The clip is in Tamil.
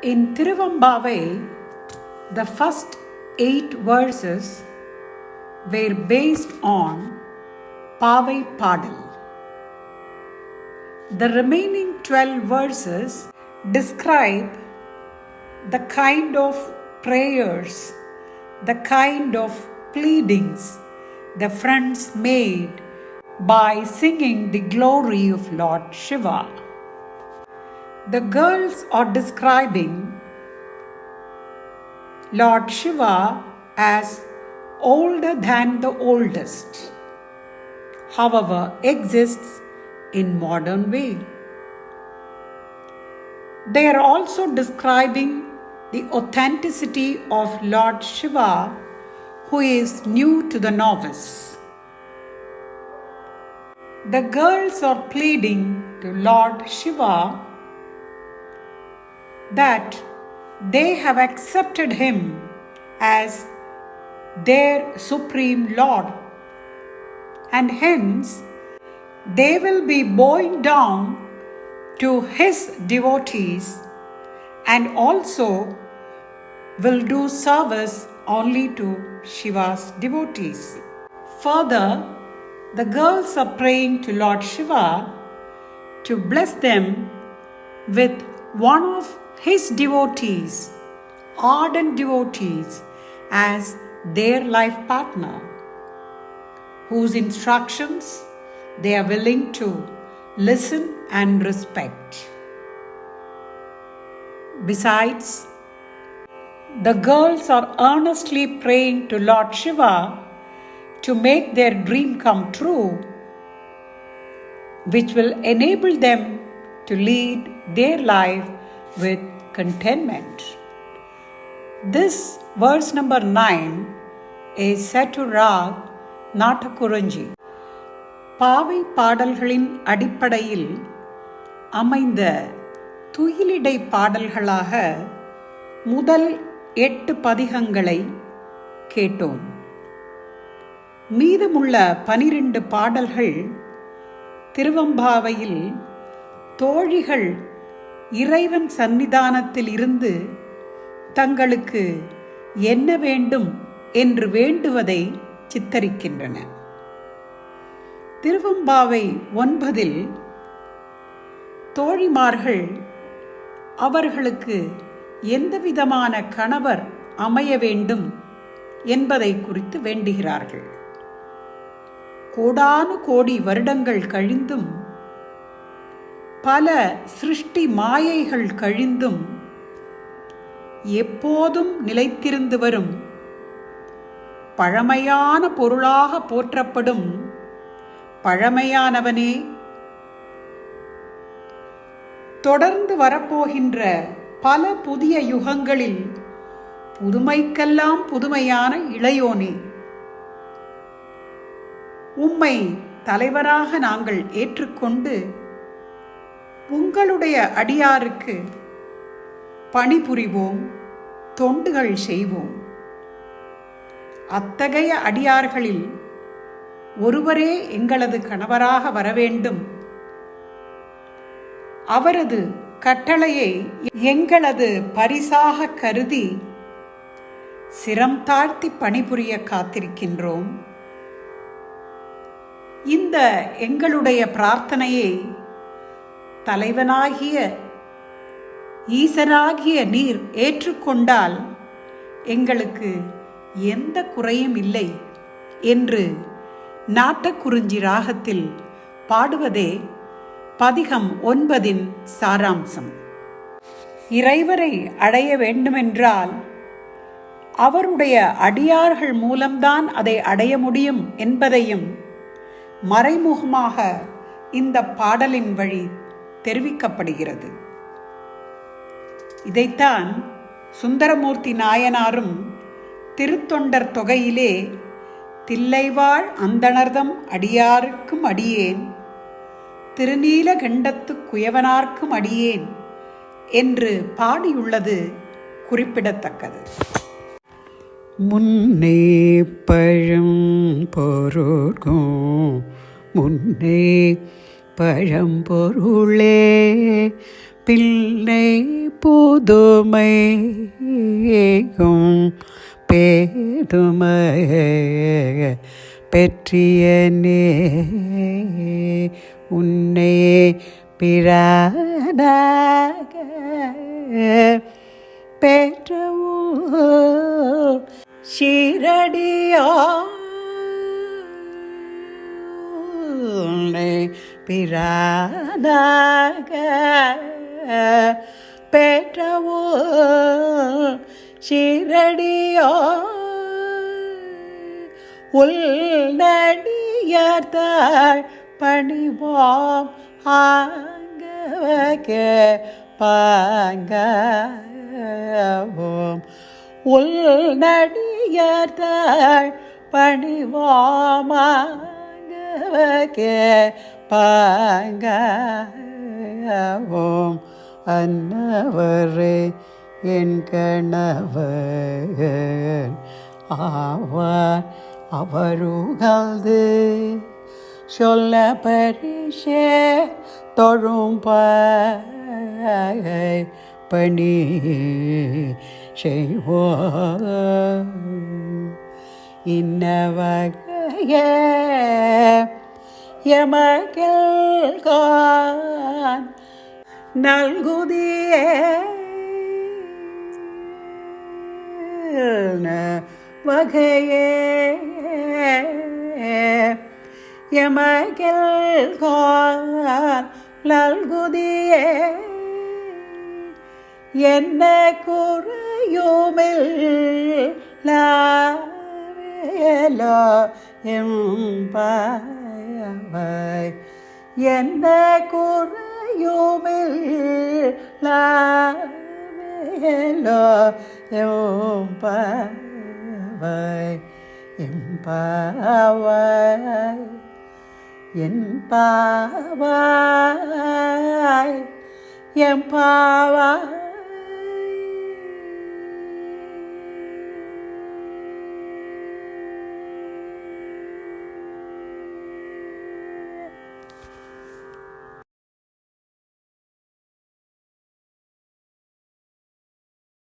In Tiruvambavai, the first eight verses were based on Pavai Padal. The remaining 12 verses describe the kind of prayers, the kind of pleadings the friends made by singing the glory of Lord Shiva. The girls are describing Lord Shiva as older than the oldest, however, exists in modern way. They are also describing the authenticity of Lord Shiva, who is new to the novice. The girls are pleading to Lord Shiva that they have accepted him as their supreme Lord, and hence they will be bowing down to his devotees and also will do service only to Shiva's devotees. Further, the girls are praying to Lord Shiva to bless them with one of his devotees, ardent devotees, as their life partner, whose instructions they are willing to listen and respect. Besides, the girls are earnestly praying to Lord Shiva to make their dream come true, which will enable them to lead their life with contentment. This verse number 9 is set to Rag Natakuranji. பாவை பாடல்களின் அடிப்படையில் அமைந்த துயிலிடை பாடல்களாக முதல் எட்டு பதிகங்களை கேட்டோம் மீதமுள்ள பனிரெண்டு பாடல்கள் திருவம்பாவையில் தோழிகள் இறைவன் சந்நிதானத்தில் இருந்து தங்களுக்கு என்ன வேண்டும் என்று வேண்டுவதை சித்தரிக்கின்றன. திருவம்பாவை ஒன்பதில் தோழிமார்கள் அவர்களுக்கு எந்தவிதமான கணவர் அமைய வேண்டும் என்பதை குறித்து வேண்டுகிறார்கள். கோடானு கோடி வருடங்கள் கழிந்தும் பல சிருஷ்டி மாயைகள் கழிந்தும் எப்போதும் நிலைத்திருந்து வரும். பழமையான பொருளாக போற்றப்படும். பழமையானவனே தொடர்ந்து வரப்போகின்ற பல புதிய யுகங்களில் புதுமைக்கெல்லாம் புதுமையான இளையோனே உம்மை தலைவராக நாங்கள் ஏற்றுக்கொண்டு உங்களுடைய அடியாருக்கு பணிபுரிவோம் தொண்டுகள் செய்வோம். அத்தகைய அடியார்களில் ஒருவரே எங்களது கணவராக வரவேண்டும். அவரது கட்டளையை எங்களது பரிசாக கருதி சிரம் தாழ்த்தி பணிபுரிய காத்திருக்கின்றோம். இந்த எங்களுடைய பிரார்த்தனையை தலைவனாகிய ஈசராகிய நீர் ஏற்றுக்கொண்டால் எங்களுக்கு எந்த குறையும் இல்லை என்று நாட்டக்குறிஞ்சி ராகத்தில் பாடுவதே பதிகம் ஒன்பதின் சாராம்சம். இறைவரை அடைய வேண்டுமென்றால் அவருடைய அடியார்கள் மூலம்தான் அதை அடைய முடியும் என்பதையும் மறைமுகமாக இந்த பாடலின் வழி தெரிவிக்கப்படுகிறது. இதைத்தான் சுந்தரமூர்த்தி நாயனாரும் திருத்தொண்டர் தொகையிலே தில்லைவாழ் அந்தணர்தம் அடியாருக்கும் அடியேன் திருநீலகண்டத்து குயவனார்க்கும் அடியேன் என்று பாடியுள்ளது குறிப்பிடத்தக்கது. முன்னே பழம் பொருகும் முன்னே பழம்பொருளே பிள்ளை புதுமையும் பேதுமை பெற்றியனே உன்னை பிரானாக பெற்றவோ ஷீரடியோனை பிரானாக பெற்றவோ சிரடியோ உள்நடியார் பணிவோம் ஆங்கவக பாங்கவும். உள்நடியார் பணிவோம் ஆங்கவக பாங்கவும் அன்னவரே என் கணவர். ஆவார் அவருகல்து சொல்ல பரிசே தொழும் பணி செய்வோ இன்ன வகைய கான் நல்குதியே. வகையே. எமகள் கான் நல்குதியே. என்ன குறையுமில் லாரேலோ எம்பாவை என்ன குறையுமில் லாரேலோ எம்பாவை எம்பாவாய் என்பாவாய் எம்பாவாய்